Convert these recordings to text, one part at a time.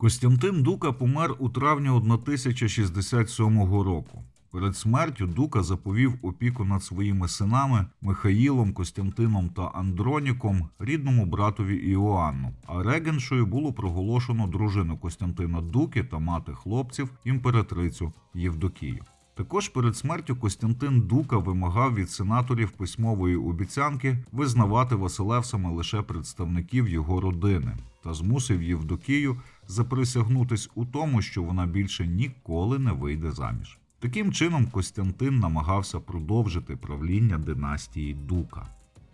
Костянтин Дука помер у травні 1067 року. Перед смертю Дука заповів опіку над своїми синами Михаїлом, Костянтином та Андроніком, рідному братові Іоанну. А регеншою було проголошено дружину Костянтина Дуки та мати хлопців імператрицю Євдокію. Також перед смертю Костянтин Дука вимагав від сенаторів письмової обіцянки визнавати Василевсами лише представників його родини та змусив Євдокію заприсягнутись у тому, що вона більше ніколи не вийде заміж. Таким чином Костянтин намагався продовжити правління династії Дука.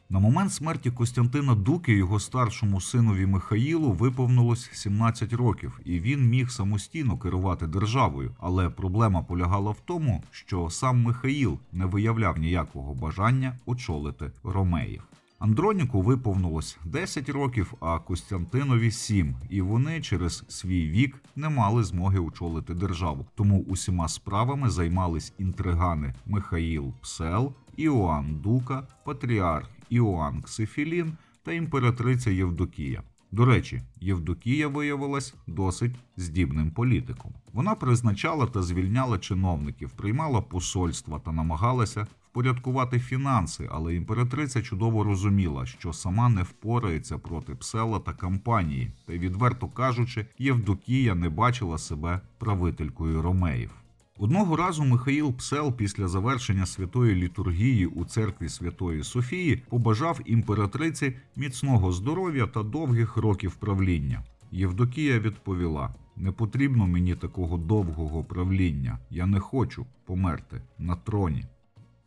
На момент смерті Костянтина Дуки його старшому синові Михаїлу виповнилось 17 років, і він міг самостійно керувати державою. Але проблема полягала в тому, що сам Михаїл не виявляв ніякого бажання очолити ромеїв. Андроніку виповнилось 10 років, а Костянтинові 7, і вони через свій вік не мали змоги очолити державу. Тому усіма справами займались інтригани Михаїл Псел, Іоанн Дука, патріарх Іоанн Ксифілін та імператриця Євдокія. До речі, Євдокія виявилась досить здібним політиком. Вона призначала та звільняла чиновників, приймала посольства та намагалася впорядкувати фінанси, але імператриця чудово розуміла, що сама не впорається проти псела та кампанії, та відверто кажучи, Євдокія не бачила себе правителькою ромеїв. Одного разу Михаїл Псел після завершення святої літургії у церкві Святої Софії побажав імператриці міцного здоров'я та довгих років правління. Євдокія відповіла: не потрібно мені такого довгого правління. Я не хочу померти на троні.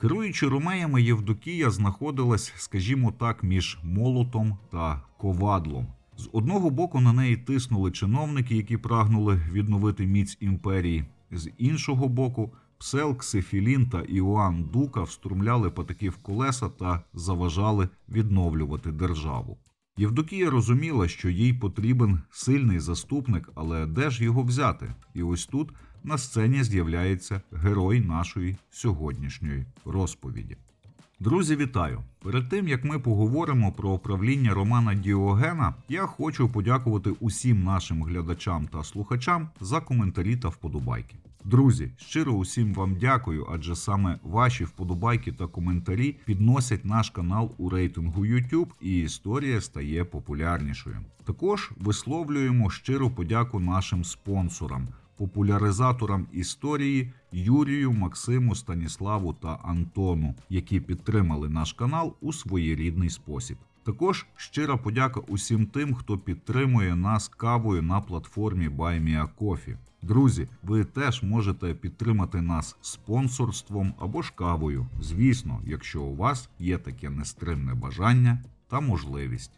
Керуючи ромеями, Євдокія знаходилась, скажімо так, між молотом та ковадлом. З одного боку на неї тиснули чиновники, які прагнули відновити міць імперії. З іншого боку, Псел, Ксифілін та Іоанн Дука встромляли патики в колеса та заважали відновлювати державу. Євдокія розуміла, що їй потрібен сильний заступник, але де ж його взяти? І ось тут на сцені з'являється герой нашої сьогоднішньої розповіді. Друзі, вітаю! Перед тим як ми поговоримо про правління Романа Діогена, я хочу подякувати усім нашим глядачам та слухачам за коментарі та вподобайки. Друзі, щиро усім вам дякую, адже саме ваші вподобайки та коментарі підносять наш канал у рейтингу YouTube і історія стає популярнішою. Також висловлюємо щиру подяку нашим спонсорам популяризаторам історії Юрію, Максиму, Станіславу та Антону, які підтримали наш канал у своєрідний спосіб. Також щира подяка усім тим, хто підтримує нас кавою на платформі BuyMeACoffee. Друзі, ви теж можете підтримати нас спонсорством або ж кавою. Звісно, якщо у вас є таке нестримне бажання та можливість.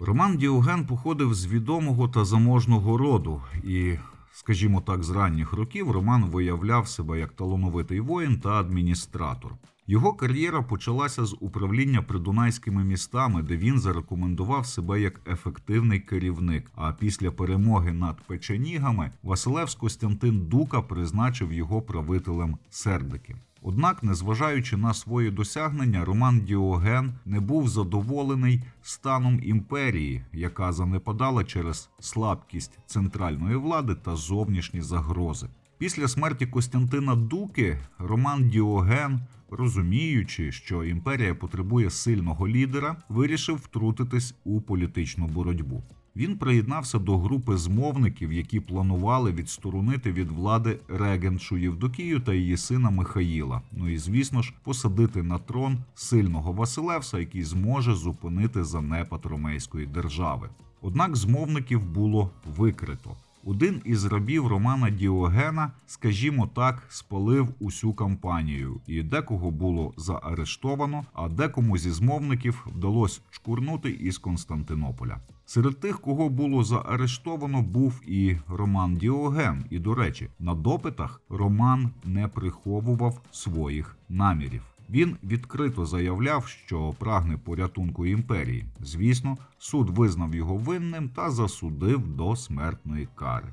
Роман Діоген походив з відомого та заможного роду, і, скажімо так, з ранніх років Роман виявляв себе як талановитий воїн та адміністратор. Його кар'єра почалася з управління придунайськими містами, де він зарекомендував себе як ефективний керівник. А після перемоги над печенігами Василевс Костянтин Дука призначив його правителем Сердики. Однак, незважаючи на свої досягнення, Роман Діоген не був задоволений станом імперії, яка занепадала через слабкість центральної влади та зовнішні загрози. Після смерті Костянтина Дуки Роман Діоген, розуміючи, що імперія потребує сильного лідера, вирішив втрутитись у політичну боротьбу. Він приєднався до групи змовників, які планували відсторонити від влади регеншу Євдокію та її сина Михаїла. Ну і звісно ж посадити на трон сильного Василевса, який зможе зупинити занепад ромейської держави. Однак змовників було викрито. Один із рабів Романа Діогена, скажімо так, спалив усю кампанію, і декого було заарештовано, а декому зі змовників вдалося чкурнути із Константинополя. Серед тих, кого було заарештовано, був і Роман Діоген. І, до речі, на допитах Роман не приховував своїх намірів. Він відкрито заявляв, що прагне порятунку імперії. Звісно, суд визнав його винним та засудив до смертної кари.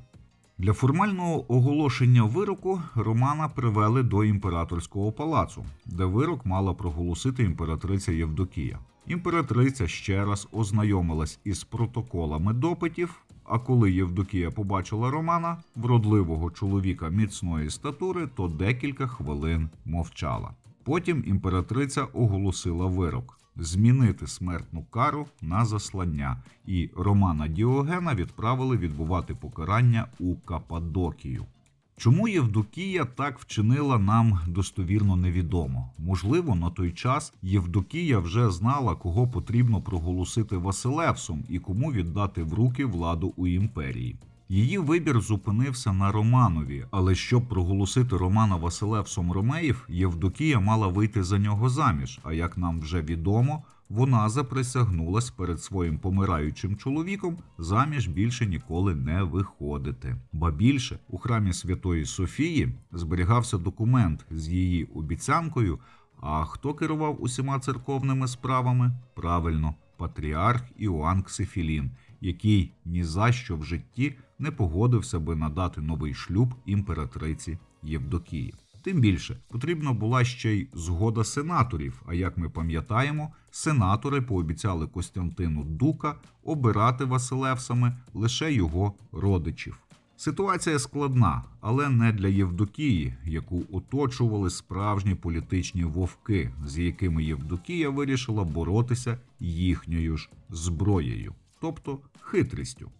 Для формального оголошення вироку Романа привели до імператорського палацу, де вирок мала проголосити імператриця Євдокія. Імператриця ще раз ознайомилась із протоколами допитів А коли Євдокія побачила Романа, вродливого чоловіка міцної статури, то декілька хвилин мовчала. Потім імператриця оголосила вирок змінити смертну кару на заслання, і Романа Діогена відправили відбувати покарання у Кападокію. Чому Євдокія так вчинила нам достовірно невідомо. Можливо, на той час Євдокія вже знала, кого потрібно проголосити Василевсом і кому віддати в руки владу у імперії. Її вибір зупинився на Романові, але щоб проголосити Романа Василевсом Ромеїв, Євдокія мала вийти за нього заміж. А як нам вже відомо, вона заприсягнулась перед своїм помираючим чоловіком заміж більше ніколи не виходити. Ба більше у храмі Святої Софії зберігався документ з її обіцянкою. А хто керував усіма церковними справами? Правильно, патріарх Іоанн Ксифілін, який ні за що в житті не погодився би надати новий шлюб імператриці Євдокії. Тим більше потрібна була ще й згода сенаторів. А як ми пам'ятаємо, сенатори пообіцяли Костянтину Дука обирати Василевсами лише його родичів. Ситуація складна, але не для Євдокії, яку оточували справжні політичні вовки, з якими Євдокія вирішила боротися їхньою ж зброєю, тобто хитрістю.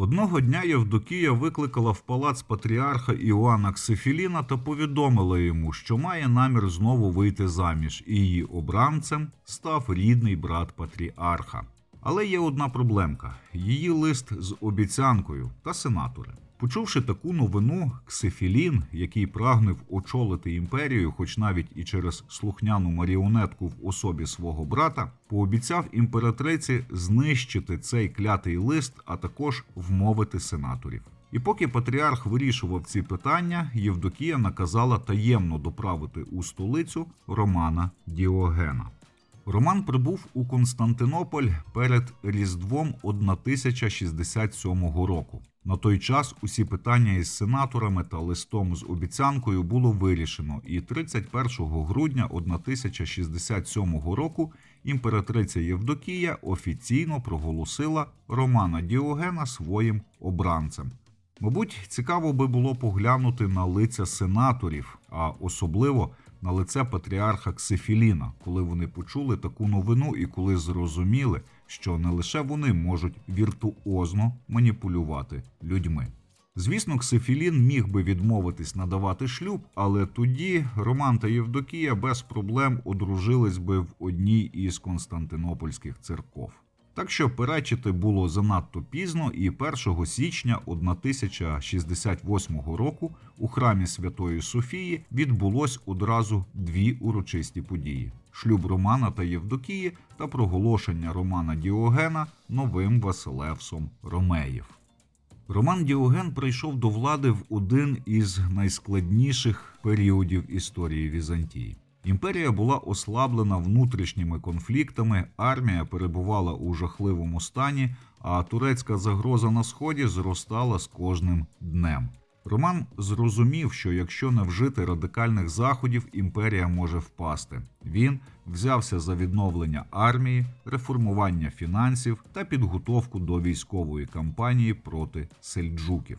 Одного дня Євдокія викликала в палац патріарха Іоанна Ксифіліна та повідомила йому, що має намір знову вийти заміж, і її обранцем став рідний брат патріарха. Але є одна проблемка: її лист з обіцянкою та сенатори. Почувши таку новину, Ксифілін, який прагнув очолити імперію, хоч навіть і через слухняну маріонетку в особі свого брата, пообіцяв імператриці знищити цей клятий лист, а також вмовити сенаторів. І поки патріарх вирішував ці питання, Євдокія наказала таємно доправити у столицю Романа Діогена. Роман прибув у Константинополь перед Різдвом 1067 року. На той час усі питання із сенаторами та листом з обіцянкою було вирішено, і 31 грудня 1067 року імператриця Євдокія офіційно проголосила Романа Діогена своїм обранцем. Мабуть, цікаво би було поглянути на лиця сенаторів, а особливо на лице патріарха Ксифіліна, коли вони почули таку новину і коли зрозуміли, що не лише вони можуть віртуозно маніпулювати людьми. Звісно, Ксифілін міг би відмовитись надавати шлюб, але тоді Роман та Євдокія без проблем одружились би в одній із константинопольських церков. Так що перечити було занадто пізно, і 1 січня 1068 року у храмі Святої Софії відбулось одразу дві урочисті події: шлюб Романа та Євдокії та проголошення Романа Діогена новим Василевсом Ромеїв. Роман Діоген прийшов до влади в один із найскладніших періодів історії Візантії. Імперія була ослаблена внутрішніми конфліктами, армія перебувала у жахливому стані, а турецька загроза на сході зростала з кожним днем. Роман зрозумів, що якщо не вжити радикальних заходів, імперія може впасти. Він взявся за відновлення армії, реформування фінансів та підготовку до військової кампанії проти сельджуків.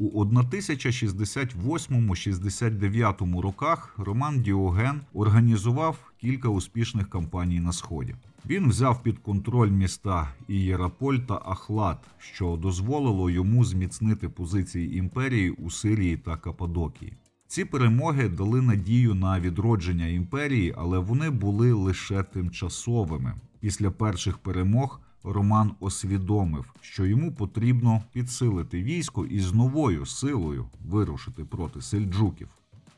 У 1068-69 роках Роман Діоген організував кілька успішних кампаній на сході. Він взяв під контроль міста Ієраполь та Ахлат, що дозволило йому зміцнити позиції імперії у Сирії та Кападокії. Ці перемоги дали надію на відродження імперії, але вони були лише тимчасовими. Після перших перемог Роман усвідомив, що йому потрібно підсилити військо і з новою силою вирушити проти сельджуків.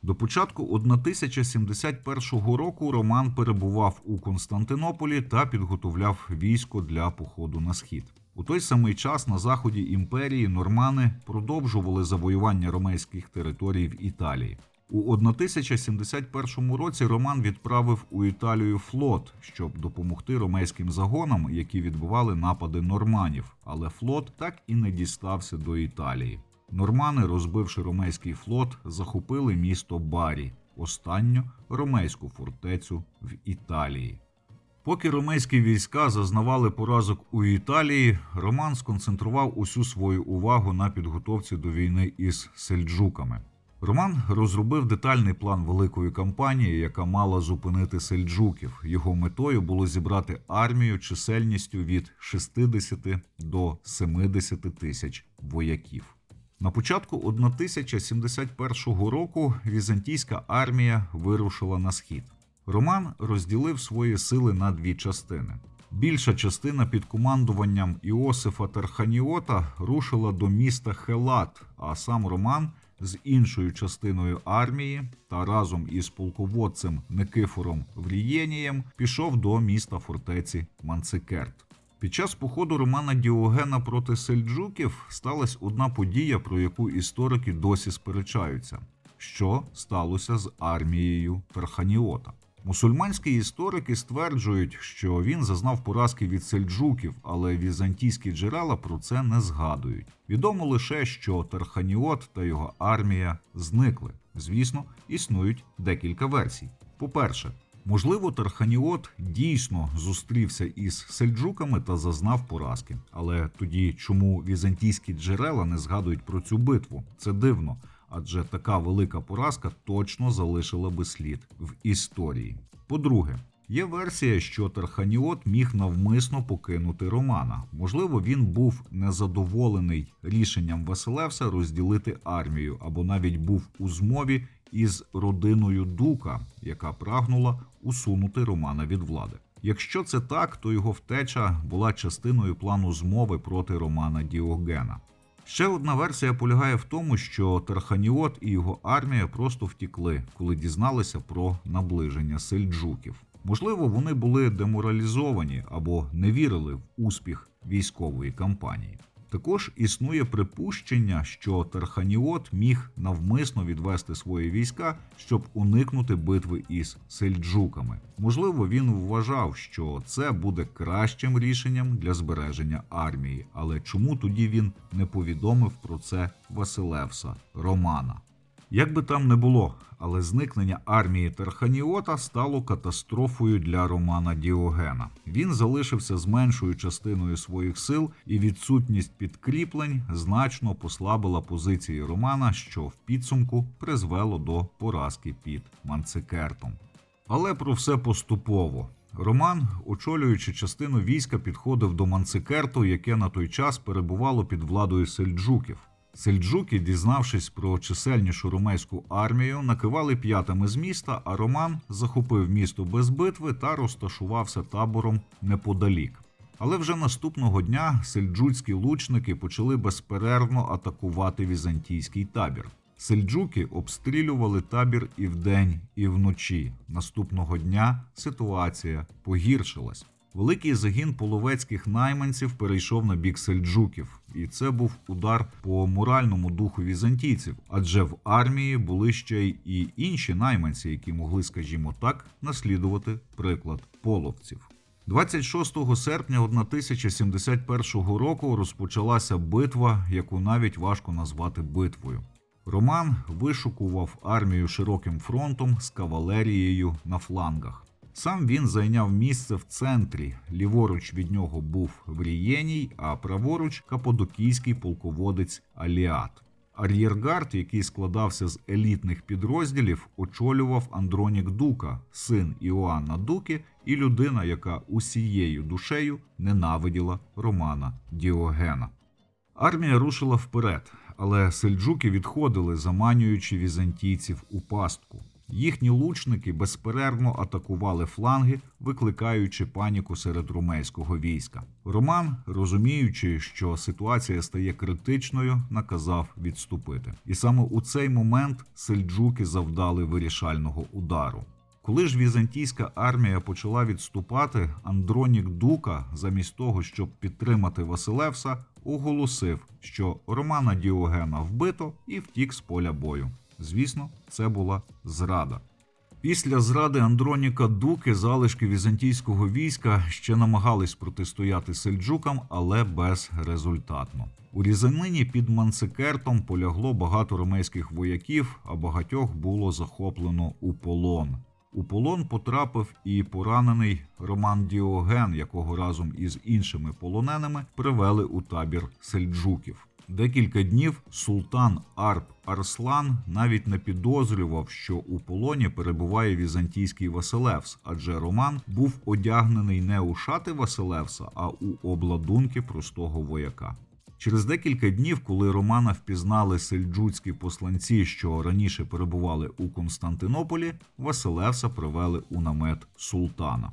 До початку 1071 року Роман перебував у Константинополі та підготовляв військо для походу на схід. У той самий час на заході імперії нормани продовжували завоювання ромейських територій в Італії. У 1071 році Роман відправив у Італію флот, щоб допомогти ромейським загонам, які відбивали напади норманів, але флот так і не дістався до Італії. Нормани, розбивши ромейський флот, захопили місто Барі, останню ромейську фортецю в Італії. Поки ромейські війська зазнавали поразок у Італії, Роман сконцентрував усю свою увагу на підготовці до війни із сельджуками. Роман розробив детальний план великої кампанії, яка мала зупинити сельджуків. Його метою було зібрати армію чисельністю від 60 до 70 тисяч вояків. На початку 1071 року візантійська армія вирушила на схід. Роман розділив свої сили на дві частини. Більша частина під командуванням Іосифа Тарханіота рушила до міста Хелат, а сам Роман з іншою частиною армії та разом із полководцем Никифором Врієнієм пішов до міста фортеці Манцикерт. Під час походу Романа Діогена проти сельджуків сталася одна подія, про яку історики досі сперечаються: що сталося з армією Тарханіота. Мусульманські історики стверджують, що він зазнав поразки від сельджуків, але візантійські джерела про це не згадують. Відомо лише, що Тарханіот та його армія зникли. Звісно, існують декілька версій. По-перше, можливо, Тарханіот дійсно зустрівся із сельджуками та зазнав поразки. Але тоді чому візантійські джерела не згадують про цю битву? Це дивно адже така велика поразка точно залишила би слід в історії. По-друге, є версія, що Тарханіот міг навмисно покинути Романа. Можливо, він був незадоволений рішенням Василевса розділити армію, або навіть був у змові із родиною Дука, яка прагнула усунути Романа від влади. Якщо це так, то його втеча була частиною плану змови проти Романа Діогена. Ще одна версія полягає в тому, що Тарханіот і його армія просто втікли, коли дізналися про наближення сельджуків. Можливо, вони були деморалізовані або не вірили в успіх військової кампанії. Також існує припущення, що Тарханіот міг навмисно відвести свої війська, щоб уникнути битви із сельджуками. Можливо, він вважав, що це буде кращим рішенням для збереження армії, але чому тоді він не повідомив про це Василевса Романа? Як би там не було, але зникнення армії Тарханіота стало катастрофою для Романа Діогена. Він залишився з меншою частиною своїх сил, і відсутність підкріплень значно послабила позиції Романа, що в підсумку призвело до поразки під Манцикертом. Але про все поступово. Роман, очолюючи частину війська, підходив до Манцикерту, яке на той час перебувало під владою сельджуків. Сельджуки, дізнавшись про чисельнішу ромейську армію, накивали п'ятами з міста, а Роман захопив місто без битви та розташувався табором неподалік. Але вже наступного дня сельджуцькі лучники почали безперервно атакувати візантійський табір. Сельджуки обстрілювали табір і вдень, і вночі. Наступного дня ситуація погіршилась. Великий загін половецьких найманців перейшов на бік сельджуків, і це був удар по моральному духу візантійців, адже в армії були ще й і інші найманці, які могли, скажімо так, наслідувати приклад половців. 26 серпня 1071 року розпочалася битва, яку навіть важко назвати битвою. Роман вишукував армію широким фронтом з кавалерією на флангах. Сам він зайняв місце в центрі. Ліворуч від нього був Врієній, а праворуч каподокійський полководець Аліат. Ар'єргард, який складався з елітних підрозділів, очолював Андронік Дука, син Іоанна Дуки, і людина, яка усією душею ненавиділа Романа Діогена. Армія рушила вперед, але сельджуки відходили, заманюючи візантійців у пастку. Їхні лучники безперервно атакували фланги, викликаючи паніку серед румейського війська. Роман, розуміючи, що ситуація стає критичною, наказав відступити. І саме у цей момент сельджуки завдали вирішального удару. Коли ж візантійська армія почала відступати, Андронік Дука, замість того, щоб підтримати Василевса, оголосив, що Романа Діогена вбито і втік з поля бою. Звісно, це була зрада. Після зради Андроніка Дуки залишки візантійського війська ще намагались протистояти сельджукам, але безрезультатно. У різанині під Манцикертом полягло багато ромейських вояків, а багатьох було захоплено у полон. У полон потрапив і поранений Роман Діоген, якого разом із іншими полоненими привели у табір сельджуків. Декілька днів султан Арп Арслан навіть не підозрював, що у полоні перебуває візантійський Василевс, адже Роман був одягнений не у шати Василевса, а у обладунки простого вояка. Через декілька днів, коли Романа впізнали сельджуцькі посланці, що раніше перебували у Константинополі, Василевса привели у намет султана.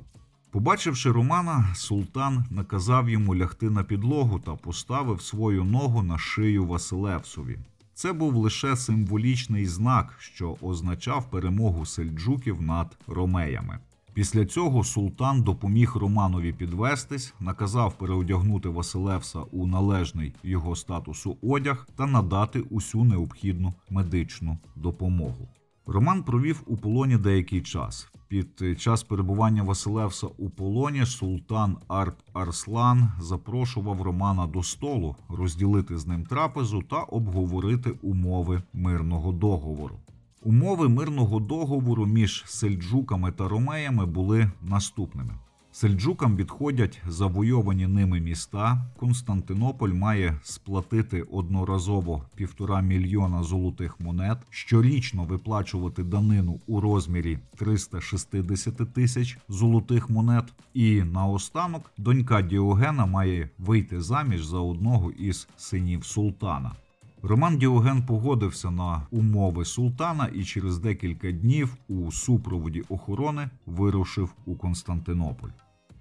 Побачивши Романа, султан наказав йому лягти на підлогу та поставив свою ногу на шию Василевсові. Це був лише символічний знак, що означав перемогу сельджуків над ромеями. Після цього султан допоміг Романові підвестись, наказав переодягнути Василевса у належний його статусу одяг та надати усю необхідну медичну допомогу. Роман провів у полоні деякий час. Під час перебування Василевса у полоні султан Арп Арслан запрошував Романа до столу розділити з ним трапезу та обговорити умови мирного договору. Умови мирного договору між сельджуками та ромеями були наступними. Сельджукам відходять завойовані ними міста. Константинополь має сплатити одноразово півтора мільйона золотих монет, щорічно виплачувати данину у розмірі 360 тисяч золотих монет. І наостанок донька Діогена має вийти заміж за одного із синів султана. Роман Діоген погодився на умови султана і через декілька днів у супроводі охорони вирушив у Константинополь.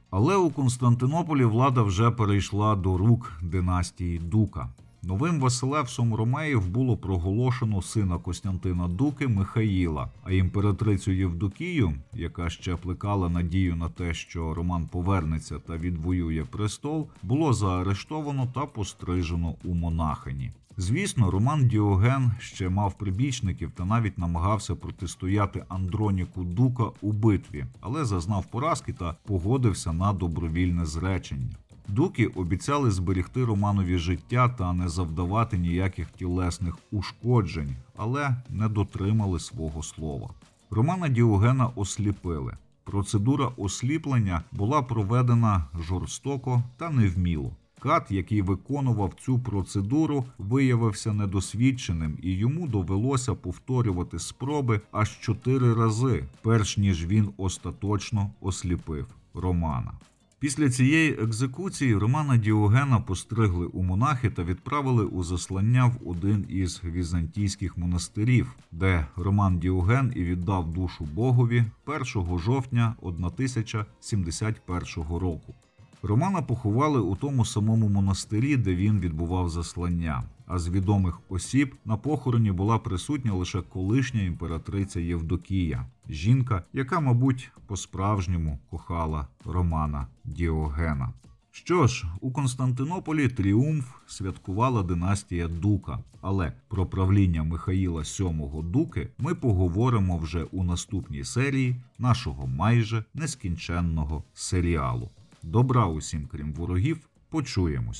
Але у Константинополі влада вже перейшла до рук династії Дука. Новим Василевсом Ромеїв було проголошено сина Костянтина Дуки Михаїла, а імператрицю Євдокію, яка ще плекала надію на те, що Роман повернеться та відвоює престол, було заарештовано та пострижено у монахині. Звісно, Роман Діоген ще мав прибічників та навіть намагався протистояти Андроніку Дука у битві, але зазнав поразки та погодився на добровільне зречення. Дуки обіцяли зберегти Романові життя та не завдавати ніяких тілесних ушкоджень, але не дотримали свого слова. Романа Діогена осліпили. Процедура осліплення була проведена жорстоко та невміло. Кат, який виконував цю процедуру, виявився недосвідченим, і йому довелося повторювати спроби аж чотири рази, перш ніж він остаточно осліпив Романа. Після цієї екзекуції Романа Діогена постригли у монахи та відправили у заслання в один із візантійських монастирів, де Роман Діоген і віддав душу Богові 1 жовтня 1071 року. Романа поховали у тому самому монастирі, де він відбував заслання. А з відомих осіб на похороні була присутня лише колишня імператриця Євдокія, жінка, яка, мабуть, по-справжньому кохала Романа Діогена. Що ж, у Константинополі тріумф святкувала династія Дука, але про правління Михаїла VII Дуки ми поговоримо вже у наступній серії нашого майже нескінченного серіалу. Добра усім, крім ворогів, почуємось.